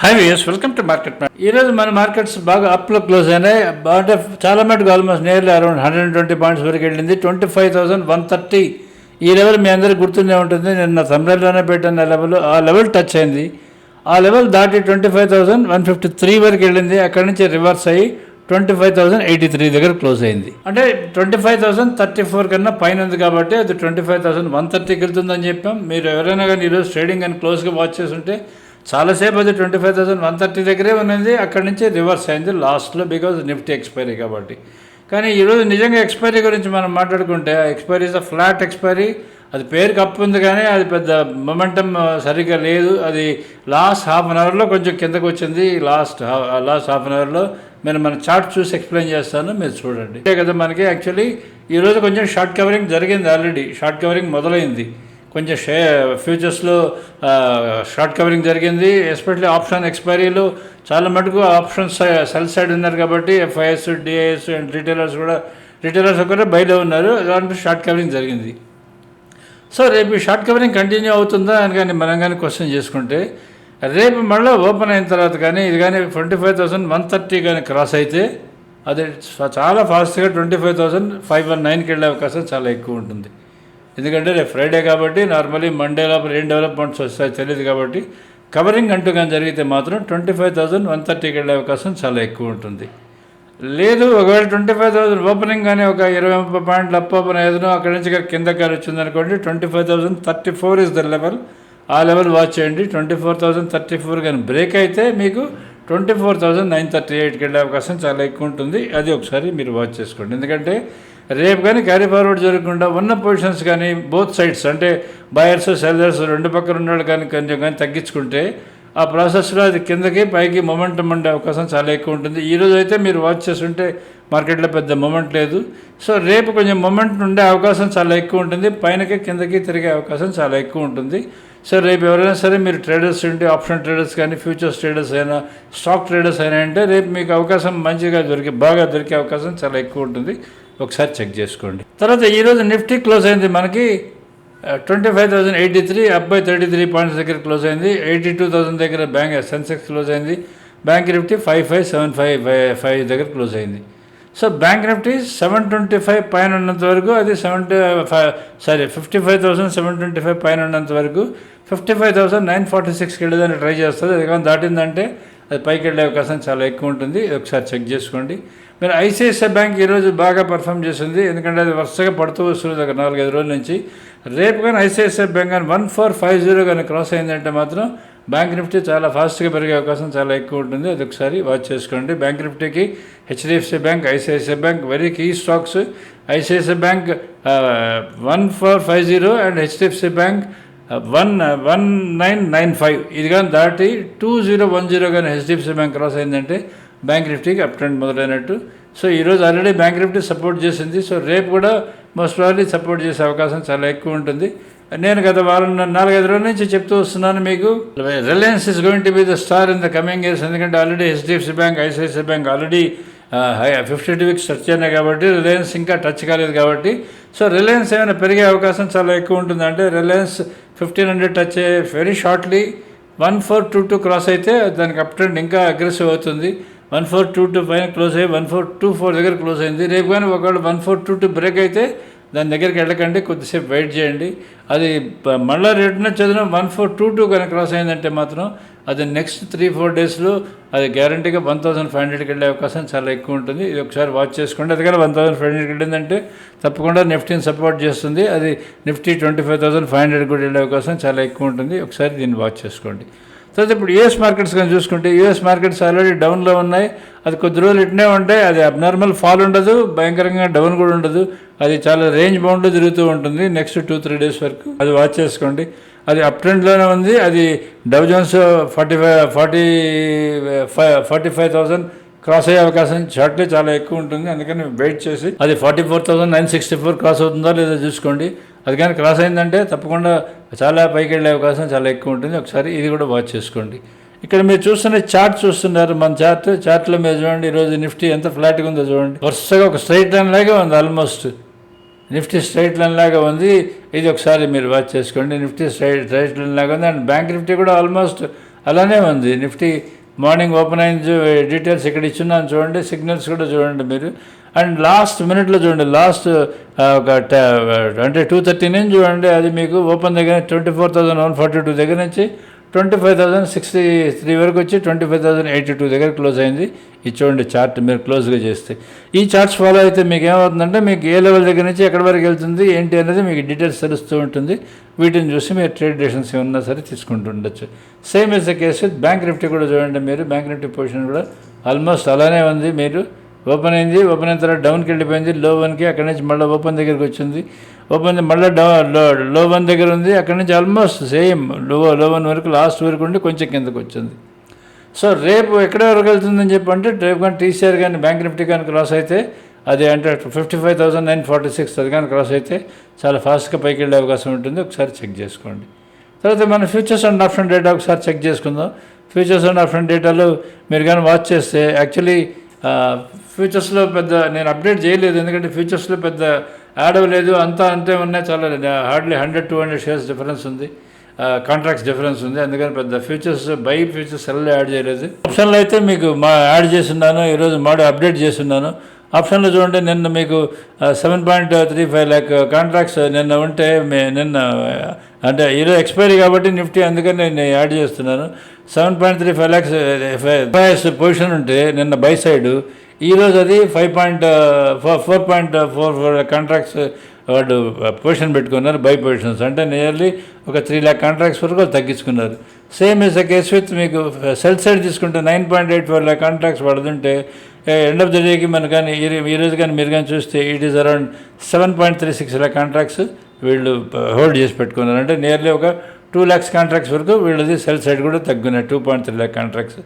Hi viewers welcome to market ఈ రోజు మన మార్కెట్స్ బాగా అప్లో క్లోజ్ అయినాయి. అంటే చాలా మటుకు almost nearly around hundred twenty points వరకు వెళ్ళింది. Twenty five thousand one thirty ఈ లెవెల్ మీ అందరికి గుర్తుండే ఉంటుంది. నిన్న తమిళలోనే పెట్టిన లెవెల్ ఆ లెవెల్ టచ్ అయింది. ఆ లెవెల్ దాటి twenty five thousand one fifty three వరకు వెళ్ళింది. అక్కడి నుంచి రివర్స్ అయ్యి twenty five thousand eighty three దగ్గర క్లోజ్ అయింది. అంటే twenty five thousand thirty four కన్నా పైన ఉంది కాబట్టి అది ట్వంటీ ఫైవ్ థౌసండ్ వన్ థర్టీకి వెళ్తుందని చెప్పాం. మీరు ఎవరైనా కానీ ఈరోజు ట్రేడింగ్ అని క్లోజ్గా వాచ్ చేస్తుంటే చాలాసేపు అది twenty five thousand one thirty దగ్గరే ఉన్నది. అక్కడి నుంచి రివర్స్ అయింది లాస్ట్లో బికాజ్ నిఫ్టీ ఎక్స్పైరీ కాబట్టి. కానీ ఈరోజు నిజంగా ఎక్స్పైరీ గురించి మనం మాట్లాడుకుంటే expiry is a flat expiry. అది పేరుకి అప్పు ఉంది కానీ అది పెద్ద మొమెంటం uh, సరిగ్గా లేదు. అది లాస్ట్ హాఫ్ అన్ అవర్లో కొంచెం కిందకు వచ్చింది. లాస్ట్ లాస్ట్ హాఫ్ అన్ అవర్లో నేను మన చార్ట్ చూసి ఎక్స్ప్లెయిన్ చేస్తాను. మీరు చూడండి. అంతే కదా మనకి యాక్చువల్లీ ఈరోజు కొంచెం షార్ట్ కవరింగ్ జరిగింది ఆల్రెడీ షార్ట్ కవరింగ్ మొదలైంది. కొంచెం షే ఫ్యూచర్స్లో షార్ట్ కవరింగ్ జరిగింది. ఎస్పెషల్లీ ఆప్షన్ ఎక్స్పైరీలో. చాలా మటుకు ఆప్షన్స్ సెల్ సైడ్ ఉన్నారు కాబట్టి ఎఫ్ఐఎస్ డిఐఎస్ అండ్ రిటైలర్స్ కూడా రిటైలర్స్ ఒకరే బయట ఉన్నారు. దాంట్లో షార్ట్ కవరింగ్ జరిగింది. సో రేపు ఈ షార్ట్ కవరింగ్ కంటిన్యూ అవుతుందా అని కానీ మనం కానీ క్వశ్చన్ చేసుకుంటే రేపు మళ్ళీ ఓపెన్ అయిన తర్వాత కానీ ఇది కానీ twenty five thousand one thirty కానీ క్రాస్ అయితే అది చాలా ఫాస్ట్గా twenty five thousand five one నైన్కి వెళ్ళే అవకాశం చాలా ఎక్కువ ఉంటుంది. ఎందుకంటే రేపు ఫ్రైడే కాబట్టి నార్మలీ మండే లోపల ఏం డెవలప్మెంట్స్ వస్తాయో తెలియదు కాబట్టి కవరింగ్ అంటూ కానీ జరిగితే మాత్రం ట్వంటీ ఫైవ్ థౌసండ్ వన్ థర్టీకి వెళ్ళే అవకాశం చాలా ఎక్కువ ఉంటుంది. లేదు ఒకవేళ ట్వంటీ ఫైవ్ థౌసండ్ ఓపెనింగ్ కానీ ఒక ఇరవై ముప్పై పాయింట్లు అప్ ఓపెన్ అయ్యేదో అక్కడి నుంచి కింద కారు వచ్చింది అనుకోండి twenty five thousand thirty four is the level ఆ లెవెల్ వాచ్ చేయండి. Twenty four thousand thirty four కానీ బ్రేక్ అయితే మీకు twenty four thousand nine thirty ఎయిట్కి వెళ్ళే అవకాశం చాలా ఎక్కువ ఉంటుంది. అది ఒకసారి మీరు వాచ్ చేసుకోండి. ఎందుకంటే రేపు కానీ క్యారీ ఫార్వర్డ్ జరగకుండా ఉన్న పొజిషన్స్ కానీ బోత్ సైడ్స్ అంటే బయర్స్ సెల్లర్స్ రెండు పక్కన ఉన్నాడు కానీ కొంచెం కానీ తగ్గించుకుంటే ఆ ప్రాసెస్లో అది కిందకి పైకి మొమెంటం ఉండే అవకాశం చాలా ఎక్కువ ఉంటుంది. ఈరోజు అయితే మీరు వాచ్ చేస్తుంటే మార్కెట్లో పెద్ద మొమెంట్ లేదు. సో రేపు కొంచెం మొమెంట్ ఉండే అవకాశం చాలా ఎక్కువ ఉంటుంది. పైనకి కిందకి తిరిగే అవకాశం చాలా ఎక్కువ ఉంటుంది. సో రేపు ఎవరైనా సరే మీరు ట్రేడర్స్ ఉంటే ఆప్షన్ ట్రేడర్స్ కానీ ఫ్యూచర్స్ ట్రేడర్స్ అయినా స్టాక్ ట్రేడర్స్ అయినా అంటే రేపు మీకు అవకాశం మంచిగా దొరికే బాగా దొరికే అవకాశం చాలా ఎక్కువ ఉంటుంది. ఒకసారి చెక్ చేసుకోండి. తర్వాత ఈరోజు నిఫ్టీ క్లోజ్ అయింది మనకి twenty five thousand eighty three అబ్బాయి థర్టీ త్రీ పాయింట్స్ దగ్గర క్లోజ్ అయింది. ఎయిటీ టూ థౌసండ్ దగ్గర బ్యాంక్ సెన్సెక్స్ క్లోజ్ అయింది. Bank Nifty five five seven five five దగ్గర క్లోజ్ అయింది. So bank Nifty seven twenty five పైన ఉన్నంత వరకు అది seventy five sorry fifty five thousand seven twenty five పైన ఉన్నంత వరకు fifty five thousand nine forty సిక్స్కి వెళ్ళేదాన్ని ట్రై చేస్తుంది. అది కానీ దాటిందంటే అది పైకి వెళ్ళే అవకాశం చాలా ఎక్కువ ఉంటుంది ఒకసారి చెక్ చేసుకోండి మరి ఐసిఐసిఐ బ్యాంక్ ఈరోజు బాగా పర్ఫామ్ చేసింది ఎందుకంటే అది వరుసగా పడుతూ వస్తుంది ఒక నాలుగైదు రోజుల నుంచి రేపు కానీ ఐసిఐసిఐ బ్యాంక్ కానీ వన్ ఫోర్ ఫైవ్ జీరో కానీ క్రాస్ అయిందంటే మాత్రం బ్యాంక్ నిఫ్టీ చాలా ఫాస్ట్గా పెరిగే అవకాశం చాలా ఎక్కువ ఉంటుంది అది ఒకసారి వాచ్ చేసుకోండి bank నిఫ్టీకి HDFC bank ICICI bank very key stocks ICICI bank one four five zero and HDFC bank one one nine nine five. ఇది కానీ దాటి టూ జీరో వన్ జీరో కానీ హెచ్డిఎఫ్సి బ్యాంక్ క్రాస్ అయిందంటే బ్యాంక్ నిఫ్టీకి up trend మొదలైనట్టు. So ఈరోజు already bank Nifty support చేసింది. So రేపు కూడా మోస్ట్ ప్రాబ్లీ సపోర్ట్ చేసే అవకాశం చాలా ఎక్కువ ఉంటుంది. నేను గత వారం నాలుగైదు రోజుల నుంచి చెప్తూ వస్తున్నాను మీకు. Reliance is going to be the star in the coming years ఎందుకంటే already HDFC bank ICICI bank already fifty two weeks touch అయినాయి కాబట్టి రిలయన్స్ ఇంకా టచ్ కాలేదు కాబట్టి. సో రిలయన్స్ ఏమైనా పెరిగే అవకాశం చాలా ఎక్కువ ఉంటుందంటే రిలయన్స్ ఫిఫ్టీన్ హండ్రెడ్ టచ్ అయ్యే very shortly one four two two cross అయితే దానికి అప్ ట్రెండ్ ఇంకా అగ్రెసివ్ అవుతుంది. వన్ ఫోర్ టూ టూ పైన క్లోజ్ అయ్యి వన్ ఫోర్ టూ ఫోర్ దగ్గర క్లోజ్ అయింది. రేపు కానీ ఒకవేళ one four two two break అయితే దాని దగ్గరికి వెళ్ళకండి కొద్దిసేపు వెయిట్ చేయండి. అది మళ్ళీ రిటర్న్ చదివిన వన్ ఫోర్ టూ టూ కనుక క్రాస్ అయిందంటే మాత్రం అది నెక్స్ట్ త్రీ ఫోర్ డేస్లో అది గ్యారంటీగా వన్ థౌసండ్ ఫైవ్ హండ్రెడ్కి వెళ్ళే అవకాశం చాలా ఎక్కువ ఉంటుంది. ఇది ఒకసారి వాచ్ చేసుకోండి. అది కానీ వన్ థౌసండ్ ఫైవ్ హండ్రెడ్కి వెళ్ళిందంటే తప్పకుండా నిఫ్టీని సపోర్ట్ చేస్తుంది. అది Nifty twenty five thousand five hundred కూడా వెళ్ళే అవకాశం చాలా ఎక్కువ ఉంటుంది. ఒకసారి దీన్ని వాచ్ చేసుకోండి. తర్వాత ఇప్పుడు యూఎస్ మార్కెట్స్ కానీ చూసుకుంటే యూఎస్ మార్కెట్స్ ఆల్రెడీ డౌన్లో ఉన్నాయి. అది కొద్ది రోజులు ఇట్నే ఉంటాయి. అది అబ్నార్మల్ ఫాల్ ఉండదు. భయంకరంగా డౌన్ కూడా ఉండదు. అది చాలా రేంజ్ బౌండ్లో తిరుగుతూ ఉంటుంది. నెక్స్ట్ టూ త్రీ డేస్ వరకు అది వాచ్ చేసుకోండి. అది అప్ ట్రెండ్లోనే ఉంది. అది Dow Jones forty five forty five forty five thousand cross అయ్యే అవకాశం షార్ట్లీ చాలా ఎక్కువ ఉంటుంది. అందుకని వెయిట్ చేసి అది forty four thousand nine sixty four cross అవుతుందో లేదో చూసుకోండి. అది కానీ క్రాస్ అయిందంటే తప్పకుండా చాలా పైకి వెళ్ళే అవకాశం చాలా ఎక్కువ ఉంటుంది. ఒకసారి ఇది కూడా వాచ్ చేసుకోండి. ఇక్కడ మీరు చూస్తున్న చార్ట్ చూస్తున్నారు. మన చార్ట్ చార్ట్లో మీరు చూడండి. ఈరోజు నిఫ్టీ ఎంత ఫ్లాట్గా ఉందో చూడండి. వరుసగా ఒక స్ట్రైట్ లైన్ లాగే ఉంది ఆల్మోస్ట్ నిఫ్టీ స్ట్రైట్ లైన్ లాగా ఉంది. ఇది ఒకసారి మీరు వాచ్ చేసుకోండి. నిఫ్టీ స్ట్రైట్ స్ట్రైట్ లైన్ లాగా ఉంది. అండ్ బ్యాంక్ నిఫ్టీ కూడా ఆల్మోస్ట్ అలానే ఉంది. నిఫ్టీ మార్నింగ్ ఓపెన్ అయిన డీటెయిల్స్ ఇక్కడ ఇచ్చున్నాను చూడండి. సిగ్నల్స్ కూడా చూడండి మీరు. అండ్ లాస్ట్ మినిట్లో చూడండి. లాస్ట్ ఒక ట- అంటే టూ థర్టీ నుంచి చూడండి. అది మీకు ఓపెన్ దగ్గర twenty four thousand one forty two దగ్గర నుంచి twenty five thousand sixty three వరకు వచ్చి twenty five thousand eighty two దగ్గర క్లోజ్ అయింది. ఇది చూడండి చార్ట్ మీరు క్లోజ్గా చేస్తే. ఈ చార్ట్స్ ఫాలో అయితే మీకు ఏమవుతుందంటే మీకు ఏ లెవెల్ దగ్గర నుంచి ఎక్కడి వరకు వెళ్తుంది ఏంటి అనేది మీకు డీటెయిల్స్ తెలుస్తూ ఉంటుంది. వీటిని చూసి మీరు ట్రేడ్ డెసిషన్స్ ఏమన్నా సరే తీసుకుంటూ ఉండొచ్చు. Same is the case with bank Nifty కూడా చూడండి మీరు. బ్యాంక్ నిఫ్టీ పొజిషన్ కూడా ఆల్మోస్ట్ అలానే ఉంది. మీరు ఓపెన్ అయింది. ఓపెన్ అయిన తర్వాత డౌన్కి వెళ్ళిపోయింది. లో వన్కి అక్కడి నుంచి మళ్ళీ ఓపెన్ దగ్గరికి వచ్చింది. ఓపెన్ మళ్ళీ డౌ లో వన్ దగ్గర ఉంది అక్కడి నుంచి ఆల్మోస్ట్ సేమ్లో లో వన్ వరకు లాస్ట్ వరకు ఉండి కొంచెం కిందకు వచ్చింది. సో రేపు ఎక్కడ వరకు వెళ్తుందని చెప్పి అంటే రేపు కానీ టీసీఆర్ కానీ బ్యాంక్ నిఫ్టీ కానీ క్రాస్ అయితే అది అంటే fifty five thousand nine forty six అది కానీ క్రాస్ అయితే చాలా ఫాస్ట్గా పైకి వెళ్ళే అవకాశం ఉంటుంది. ఒకసారి చెక్ చేసుకోండి. తర్వాత మన ఫ్యూచర్స్ అండ్ ఆప్షన్ డేటా ఒకసారి చెక్ చేసుకుందాం. ఫ్యూచర్స్ అండ్ ఆప్షన్ డేటాలో మీరు కానీ వాచ్ చేస్తే యాక్చువల్లీ ఫ్యూచర్స్లో పెద్ద నేను అప్డేట్ చేయలేదు. ఎందుకంటే ఫ్యూచర్స్లో పెద్ద యాడ్ అవ్వలేదు అంతా అంతే ఉన్నాయి చాలా hardly hundred two hundred shares difference ఉంది. కాంట్రాక్ట్స్ డిఫరెన్స్ ఉంది. అందుకని పెద్ద futures buy futures sell add చేయలేదు. ఆప్షన్లో అయితే మీకు మా యాడ్ చేస్తున్నాను ఈరోజు మాడి అప్డేట్ చేస్తున్నాను ఆప్షన్లో చూడండి నిన్న మీకు seven point three five lakh contracts నిన్న ఉంటే మే- నిన్న అంటే ఈరోజు ఎక్స్పైరీ కాబట్టి నిఫ్టీ అందుకని నేను యాడ్ చేస్తున్నాను. Seven point three five lakhs FIs position ఉంటే నిన్న బై సైడ్ ఈరోజు అది five point four four point four four contracts వాళ్ళు పొజిషన్ పెట్టుకున్నారు బై పొజిషన్స్ అంటే నియర్లీ ఒక త్రీ ల్యాక్ కాంట్రాక్ట్స్ వరకు తగ్గించుకున్నారు. Same is a case with మీకు సెల్ సైడ్ తీసుకుంటే nine point eight four lakh contracts పడుతుంటే ఎండ్ ఆఫ్ ద డేకి మనం కానీ ఈ- ఈ రోజు కానీ మీరు కానీ చూస్తే it is around seven point three six lakh contracts వీళ్ళు హోల్డ్ చేసి పెట్టుకున్నారు. అంటే నియర్లీ ఒక టూ ల్యాక్స్ కాంట్రాక్ట్స్ వరకు వీళ్ళది సెల్ సైడ్ కూడా తగ్గున్నాయి two point three lakh contracts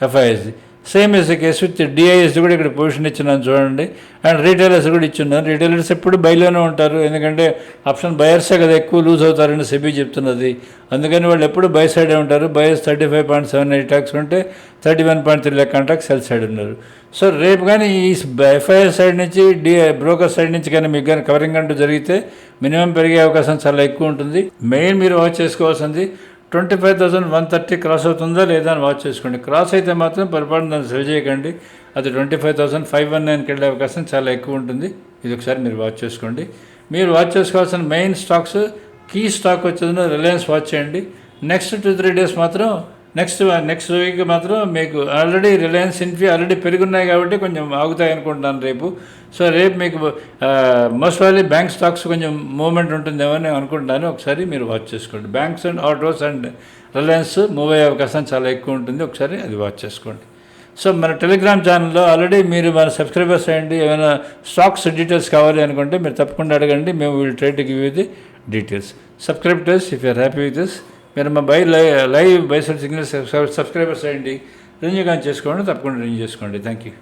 ఎఫ్ఐఎస్ది same as case with DIs కూడా ఇక్కడ పొజిషన్ ఇచ్చినాను చూడండి. అండ్ రీటైలర్స్ కూడా ఇచ్చున్నాను రీటైలర్స్ ఎప్పుడు బయలునే ఉంటారు. ఎందుకంటే ఆప్షన్ బయర్సే కదా ఎక్కువ లూజ్ అవుతారని సెబీ చెప్తున్నది. అందుకని వాళ్ళు ఎప్పుడు బై సైడే ఉంటారు. Buyers thirty five point seven eight lakhs ఉంటే thirty one point three lakh contract sell side ఉన్నారు. సో రేపు కానీ ఈ ఎఫ్ఐఆర్ సైడ్ నుంచి డి బ్రోకర్ సైడ్ నుంచి కానీ మీకు కానీ కవరింగ్ అంటూ జరిగితే మినిమం పెరిగే అవకాశం చాలా ఎక్కువ ఉంటుంది. మెయిన్ మీరు వాచ్ చేసుకోవాల్సింది twenty five thousand one thirty cross అవుతుందా లేదా అని వాచ్ చేసుకోండి. క్రాస్ అయితే మాత్రం పొరపాటున దాన్ని సెల్ చేయకండి. అది twenty five thousand five one నైన్కి వెళ్ళే అవకాశం చాలా ఎక్కువ ఉంటుంది. ఇది ఒకసారి మీరు వాచ్ చేసుకోండి. మీరు వాచ్ చేసుకోవాల్సిన మెయిన్ స్టాక్స్ కీ స్టాక్ వచ్చేది రిలయన్స్ వాచ్ చేయండి. నెక్స్ట్ టూ త్రీ డేస్ మాత్రం నెక్స్ట్ నెక్స్ట్ వీక్ మాత్రం మీకు ఆల్రెడీ రిలయన్స్ ఇన్ఫీ ఆల్రెడీ పెరుగున్నాయి కాబట్టి కొంచెం ఆగుతాయి అనుకుంటున్నాను రేపు. సో రేపు మీకు మోస్ట్ వాల్లీ బ్యాంక్ స్టాక్స్ కొంచెం మూవ్మెంట్ ఉంటుందేమో అని అనుకుంటున్నాను. ఒకసారి మీరు వాచ్ చేసుకోండి. Banks and autos and Reliance move అయ్యే అవకాశం చాలా ఎక్కువ ఉంటుంది. ఒకసారి అది వాచ్ చేసుకోండి. సో మన టెలిగ్రామ్ ఛానల్లో ఆల్రెడీ మీరు మన సబ్స్క్రైబర్స్ అయ్యండి ఏమైనా స్టాక్స్ డీటెయిల్స్ కావాలి అనుకుంటే మీరు తప్పకుండా అడగండి. మేము will try to give you the details subscribe to if you're happy with this మీరు మా by live live signal subscribers అయ్యండి. రిన్యూ కానీ చేసుకోండి తప్పకుండా రిన్యూ చేసుకోండి. Thank you